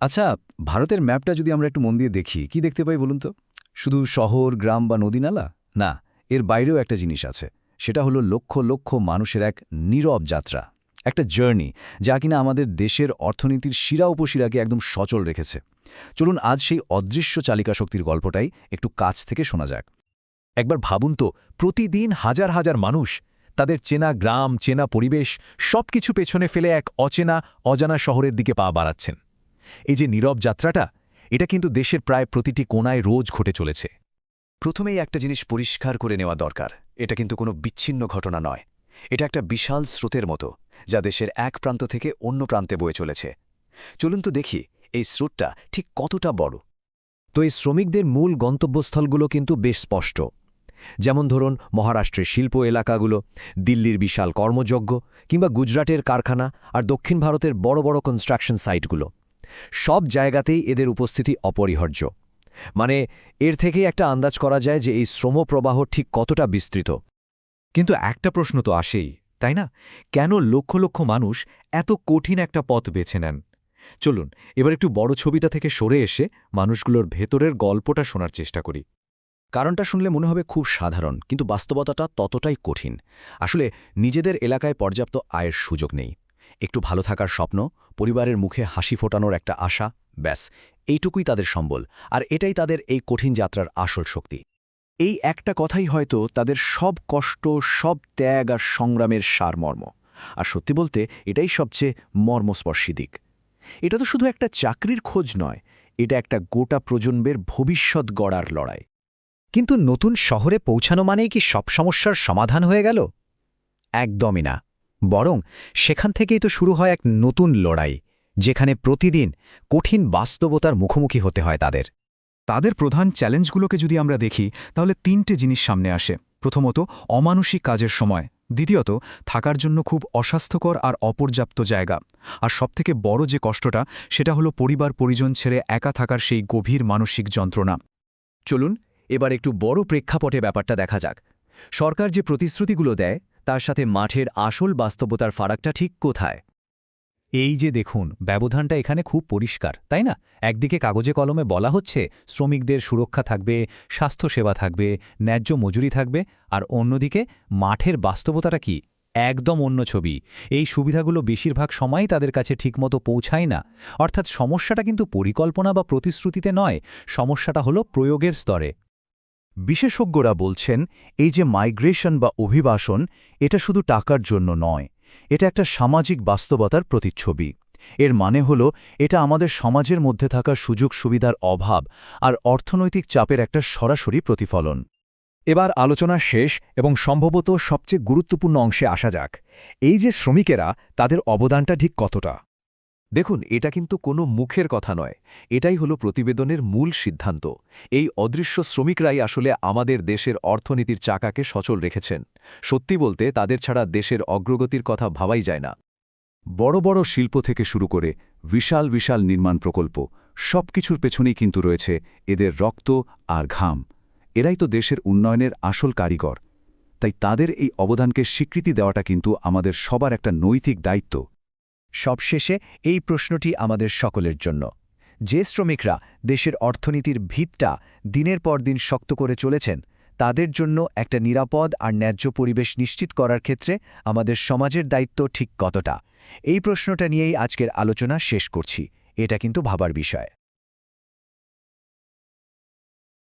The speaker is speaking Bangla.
আচ্ছা ভারতের ম্যাপটা যদি আমরা একটু মন দিয়ে দেখি, কি দেখতে পাই বলুন তো? শুধু শহর, গ্রাম বা নদী নালা না, এর বাইরেও একটা জিনিস আছে। সেটা হলো লক্ষ লক্ষ মানুষের এক নীরব যাত্রা, একটা জার্নি যা কিনা আমাদের দেশের অর্থনীতির শিরা উপশিরাকে একদম সচল রেখেছে। চলুন আজ সেই অদৃশ্য চালিকা শক্তির গল্পটাই একটু কাছ থেকে শোনা যাক। একবার ভাবুন তো, প্রতিদিন হাজার হাজার মানুষ, তাদের চেনা গ্রাম, চেনা পরিবেশ, সবকিছু পেছনে ফেলে এক অচেনা, অজানা শহরের দিকে পা বাড়াচ্ছেন। এই যে নীরব যাত্রাটা, এটা কিন্তু দেশের প্রায় প্রতিটি কোনায় রোজ ঘটে চলেছে। প্রথমেই একটা জিনিস পরিষ্কার করে নেওয়া দরকার, এটা কিন্তু কোনো বিচ্ছিন্ন ঘটনা নয়। এটা একটা বিশাল স্রোতের মতো, যা দেশের এক প্রান্ত থেকে অন্য প্রান্তে বয়ে চলেছে। চলুন তো দেখি এই স্রোতটা ঠিক কতটা বড়। তো এই শ্রমিকদের মূল গন্তব্যস্থলগুলো কিন্তু বেশ স্পষ্ট। যেমন ধরুন মহারাষ্ট্রের শিল্প এলাকাগুলো, দিল্লির বিশাল কর্মযজ্ঞ, কিংবা গুজরাটের কারখানা আর দক্ষিণ ভারতের বড় বড় কনস্ট্রাকশন সাইটগুলো সব জায়গাতেই এদের উপস্থিতি অপরিহার্য। মানে এর থেকেই একটা আন্দাজ করা যায় যে এই শ্রমপ্রবাহ ঠিক কতটা বিস্তৃত। কিন্তু একটা প্রশ্ন তো আসেই, তাই না? কেন লক্ষ লক্ষ মানুষ এত কঠিন একটা পথ বেছে নেন? চলুন, এবার একটু বড় ছবিটা থেকে সরে এসে মানুষগুলোর ভেতরের গল্পটা শোনার চেষ্টা করি। কারণটা শুনলে মনে হবে খুব সাধারণ, কিন্তু বাস্তবতাটা ততটাই কঠিন। আসলে নিজেদের এলাকায় পর্যাপ্ত আয়ের সুযোগ নেই। একটু ভালো থাকার স্বপ্ন, পরিবারের মুখে হাসি ফোটানোর একটা আশা, ব্যাস, এইটুকুই তাদের সম্বল, আর এটাই তাদের এই কঠিন যাত্রার আসল শক্তি। এই একটা কথাই হয়তো তাদের সব কষ্ট, সব ত্যাগ আর সংগ্রামের সারমর্ম। আর সত্যি বলতে, এটাই সবচেয়ে মর্মস্পর্শী দিক। এটা তো শুধু একটা চাকরির খোঁজ নয়, এটা একটা গোটা প্রজন্মের ভবিষ্যৎ গড়ার লড়াই। কিন্তু নতুন শহরে পৌঁছানো মানেই কি সব সমস্যার সমাধান হয়ে গেল? একদমই না। বরং সেখান থেকেই তো শুরু হয় এক নতুন লড়াই, যেখানে প্রতিদিন কঠিন বাস্তবতার মুখোমুখি হতে হয় তাদের। তাদের প্রধান চ্যালেঞ্জগুলোকে যদি আমরা দেখি, তাহলে তিনটে জিনিস সামনে আসে। প্রথমত, অমানসিক কাজের সময়। দ্বিতীয়ত, থাকার জন্য খুব অস্বাস্থ্যকর আর অপর্যাপ্ত জায়গা। আর সবথেকে বড় যে কষ্টটা, সেটা হলো পরিবার পরিজন ছেড়ে একা থাকার সেই গভীর মানসিক যন্ত্রণা। চলুন, এবার একটু বড় প্রেক্ষাপটে ব্যাপারটা দেখা যাক। সরকার যে প্রতিশ্রুতিগুলো দেয় তার সাথে মাঠের আসল বাস্তবতার ফারাকটা ঠিক কোথায়? এই যে দেখুন, ব্যবধানটা এখানে খুব পরিষ্কার, তাই না? একদিকে কাগজে কলমে বলা হচ্ছে, শ্রমিকদের সুরক্ষা থাকবে, স্বাস্থ্যসেবা থাকবে, ন্যায্য মজুরি থাকবে, আর অন্যদিকে, মাঠের বাস্তবতাটা কি? একদম অন্য ছবি। এই সুবিধাগুলো বেশিরভাগ সময়ই তাদের কাছে ঠিকমতো পৌঁছায় না। অর্থাৎ সমস্যাটা কিন্তু পরিকল্পনা বা প্রতিশ্রুতিতে নয়, সমস্যাটা হলো প্রয়োগের স্তরে। বিশেষজ্ঞরা বলছেন, এই যে মাইগ্রেশন বা অভিবাসন, এটা শুধু টাকার জন্য নয়, এটা একটা সামাজিক বাস্তবতার প্রতিচ্ছবি। এর মানে হল, এটা আমাদের সমাজের মধ্যে থাকা সুযোগ সুবিধার অভাব আর অর্থনৈতিক চাপের একটা সরাসরি প্রতিফলন। এবার আলোচনা শেষ এবং সম্ভবত সবচেয়ে গুরুত্বপূর্ণ অংশে আসা যাক, এই যে শ্রমিকেরা, তাদের অবদানটা ঠিক কতটা? দেখুন, এটা কিন্তু কোনো মুখের কথা নয়। এটাই হলো প্রতিবেদনের মূল সিদ্ধান্ত। এই অদৃশ্য শ্রমিকরাই আসলে আমাদের দেশের অর্থনীতির চাকাকে সচল রেখেছেন। সত্যি বলতে, তাদের ছাড়া দেশের অগ্রগতির কথা ভাবাই যায় না। বড় বড় শিল্প থেকে শুরু করে বিশাল বিশাল নির্মাণ প্রকল্প, সবকিছুর পেছনেই কিন্তু রয়েছে এদের রক্ত আর ঘাম। এরাই তো দেশের উন্নয়নের আসল কারিগর। তাই তাদের এই অবদানকে স্বীকৃতি দেওয়াটা কিন্তু আমাদের সবার একটা নৈতিক দায়িত্ব। সবশেষে এই প্রশ্নটি আমাদের সকলের জন্য। যে শ্রমিকরা দেশের অর্থনীতির ভিতটা দিনের পর দিন শক্ত করে চলেছেন, তাদের জন্য একটা নিরাপদ আর ন্যায্য পরিবেশ নিশ্চিত করার ক্ষেত্রে আমাদের সমাজের দায়িত্ব ঠিক কতটা? এই প্রশ্নটা নিয়েই আজকের আলোচনা শেষ করছি। এটা কিন্তু ভাবার বিষয়।